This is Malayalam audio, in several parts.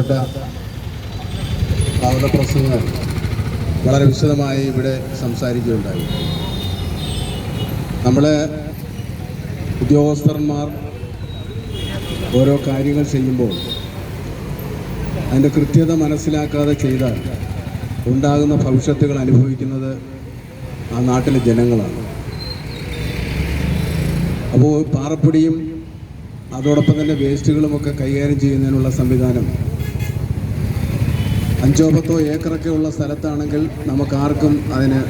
ബന്ധപ്പെട്ട അവരുടെ പ്രസംഗം വളരെ വിശദമായി ഇവിടെ സംസാരിക്കുകയുണ്ടായി. നമ്മളെ ഉദ്യോഗസ്ഥന്മാർ ഓരോ കാര്യങ്ങൾ ചെയ്യുമ്പോൾ അതിന്റെ കൃത്യത മനസ്സിലാക്കാതെ ചെയ്താൽ ഉണ്ടാകുന്ന ഭവിഷ്യത്തുകൾ അനുഭവിക്കുന്നത് ആ നാട്ടിലെ ജനങ്ങളാണ്. അപ്പോൾ പാറപ്പൊടിയും അതോടൊപ്പം തന്നെ വേസ്റ്റുകളുമൊക്കെ കൈകാര്യം ചെയ്യുന്നതിനുള്ള സംവിധാനം അഞ്ചോ പത്തോ ഏക്കറൊക്കെ ഉള്ള സ്ഥലത്താണെങ്കിൽ നമുക്കാർക്കും അതിന്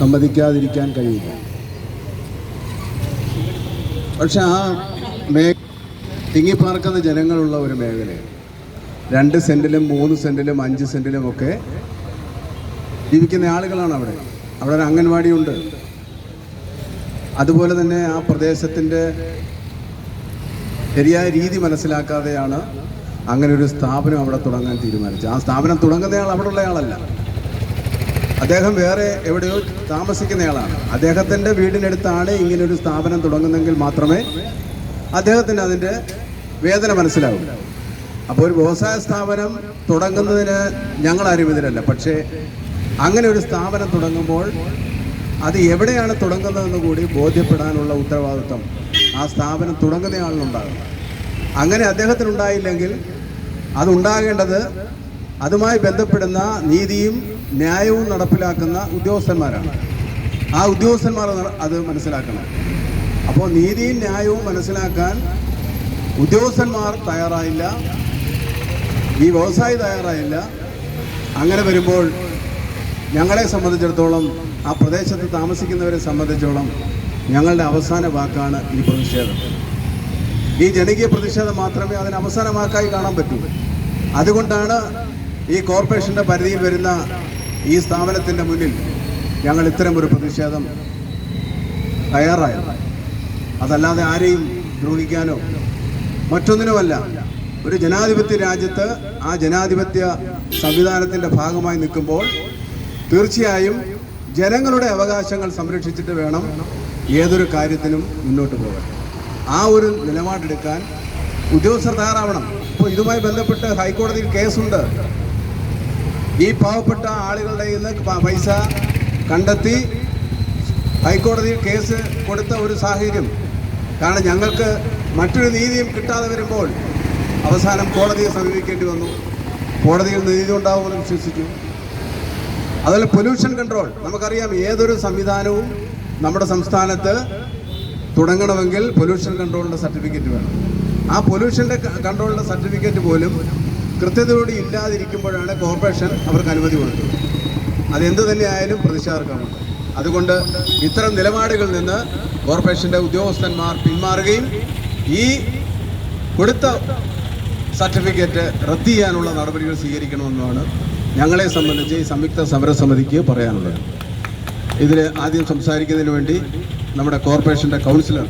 സമ്മതിക്കാതിരിക്കാൻ കഴിയില്ല. പക്ഷെ ആ മേ തിങ്ങിപ്പാർക്കുന്ന ജനങ്ങളുള്ള ഒരു മേഖലയാണ്. രണ്ട് സെന്റിലും മൂന്ന് സെന്റിലും അഞ്ച് സെന്റിലും ഒക്കെ ജീവിക്കുന്ന ആളുകളാണ് അവിടെ. അവിടെ ഒരു അംഗൻവാടിയുണ്ട് അതുപോലെ തന്നെ ആ പ്രദേശത്തിന്റെ ശരിയായ രീതി മനസ്സിലാക്കാതെയാണ് അങ്ങനെ ഒരു സ്ഥാപനം അവിടെ തുടങ്ങാൻ തീരുമാനിച്ചു. ആ സ്ഥാപനം തുടങ്ങുന്നയാൾ അവിടെ ഉള്ളയാളല്ല അദ്ദേഹം വേറെ എവിടെയോ താമസിക്കുന്നയാളാണ്. അദ്ദേഹത്തിന്റെ വീടിനടുത്താണ് ഇങ്ങനെ ഒരു സ്ഥാപനം തുടങ്ങുന്നെങ്കിൽ മാത്രമേ അദ്ദേഹത്തിന് അതിന്റെ വേദന മനസ്സിലാവൂ. അപ്പോൾ ഒരു വ്യവസായ സ്ഥാപനം തുടങ്ങുന്നതിന് ഞങ്ങൾ ഇതിലല്ല. പക്ഷേ അങ്ങനെ ഒരു സ്ഥാപനം തുടങ്ങുമ്പോൾ അത് എവിടെയാണ് തുടങ്ങുന്നതെന്ന് കൂടി ബോധ്യപ്പെടാനുള്ള ഉത്തരവാദിത്വം ആ സ്ഥാപനം തുടങ്ങുന്നയാളിനുണ്ടാകും അങ്ങനെ അദ്ദേഹത്തിനുണ്ടായില്ലെങ്കിൽ അതുണ്ടാകേണ്ടത് അതുമായി ബന്ധപ്പെടുന്ന നീതിയും ന്യായവും നടപ്പിലാക്കുന്ന ഉദ്യോഗസ്ഥന്മാരാണ്. ആ ഉദ്യോഗസ്ഥന്മാർ അത് മനസ്സിലാക്കണം. അപ്പോൾ നീതിയും ന്യായവും മനസ്സിലാക്കാൻ ഉദ്യോഗസ്ഥന്മാർ തയ്യാറായില്ല. ഈ വ്യവസായി തയ്യാറായില്ല. അങ്ങനെ വരുമ്പോൾ ഞങ്ങളെ സംബന്ധിച്ചിടത്തോളം ആ പ്രദേശത്ത് താമസിക്കുന്നവരെ സംബന്ധിച്ചോളം ഞങ്ങളുടെ അവസാന വാക്കാണ് ഈ പ്രതിഷേധം. ഈ ജനകീയ പ്രതിഷേധം മാത്രമേ അതിന് അവസാനമാക്കായി കാണാൻ പറ്റൂ. അതുകൊണ്ടാണ് ഈ കോർപ്പറേഷന്റെ പരിധിയിൽ വരുന്ന ഈ സ്ഥാപനത്തിന്റെ മുന്നിൽ ഞങ്ങൾ ഇത്തരം ഒരു പ്രതിഷേധം തയ്യാറായത്. അതല്ലാതെ ആരെയും ദ്രോഹിക്കാനോ മറ്റൊന്നിനുമല്ല ഒരു ജനാധിപത്യ രാജ്യത്ത് ആ ജനാധിപത്യ സംവിധാനത്തിന്റെ ഭാഗമായി നിൽക്കുമ്പോൾ തീർച്ചയായും ജനങ്ങളുടെ അവകാശങ്ങൾ സംരക്ഷിച്ചിട്ട് വേണം ഏതൊരു കാര്യത്തിനും മുന്നോട്ട് പോകാൻ. ആ ഒരു നിലപാടെടുക്കാൻ ഉദ്യോഗസ്ഥർ തയ്യാറാവണം. ഇപ്പോൾ ഇതുമായി ബന്ധപ്പെട്ട് ഹൈക്കോടതിയിൽ കേസുണ്ട്. ഈ പാവപ്പെട്ട ആളുകളുടെ നിന്ന് പൈസ കണ്ടെത്തി ഹൈക്കോടതിയിൽ കേസ് കൊടുത്ത ഒരു സാഹചര്യം. കാരണം ഞങ്ങൾക്ക് മറ്റൊരു നീതിയും കിട്ടാതെ വരുമ്പോൾ അവസാനം കോടതിയെ സമീപിക്കേണ്ടി വന്നു. കോടതിയിൽ നീതി ഉണ്ടാവുമെന്ന് വിശ്വസിച്ചു. അതുപോലെ പൊല്യൂഷൻ കൺട്രോൾ. നമുക്കറിയാം ഏതൊരു സംവിധാനവും നമ്മുടെ സംസ്ഥാനത്ത് തുടങ്ങണമെങ്കിൽ പൊല്യൂഷൻ കൺട്രോളിന്റെ സർട്ടിഫിക്കറ്റ് വേണം. ആ പൊല്യൂഷന്റെ കൺട്രോളിന്റെ സർട്ടിഫിക്കറ്റ് പോലും കൃത്യതയോടെ ഇല്ലാതിരിക്കുമ്പോഴാണ് കോർപ്പറേഷൻ അവർക്ക് അനുമതി കൊടുത്തത് അതെന്ത് തന്നെയായാലും പ്രതിഷേധർക്കമുണ്ട് അതുകൊണ്ട് ഇത്തരം നിലപാടുകളിൽ നിന്ന് കോർപ്പറേഷന്റെ ഉദ്യോഗസ്ഥന്മാർ പിന്മാറുകയും ഈ കൊടുത്ത സർട്ടിഫിക്കറ്റ് റദ്ദ് ചെയ്യാനുള്ള നടപടികൾ സ്വീകരിക്കണമെന്നാണ് ഞങ്ങളെ സംബന്ധിച്ച് ഈ സംയുക്ത സമരസമിതിക്ക് പറയാനുള്ളത്. ഇതിൽ ആദ്യം സംസാരിക്കുന്നതിന് വേണ്ടി നമ്മുടെ കോർപ്പറേഷന്റെ കൗൺസിലർ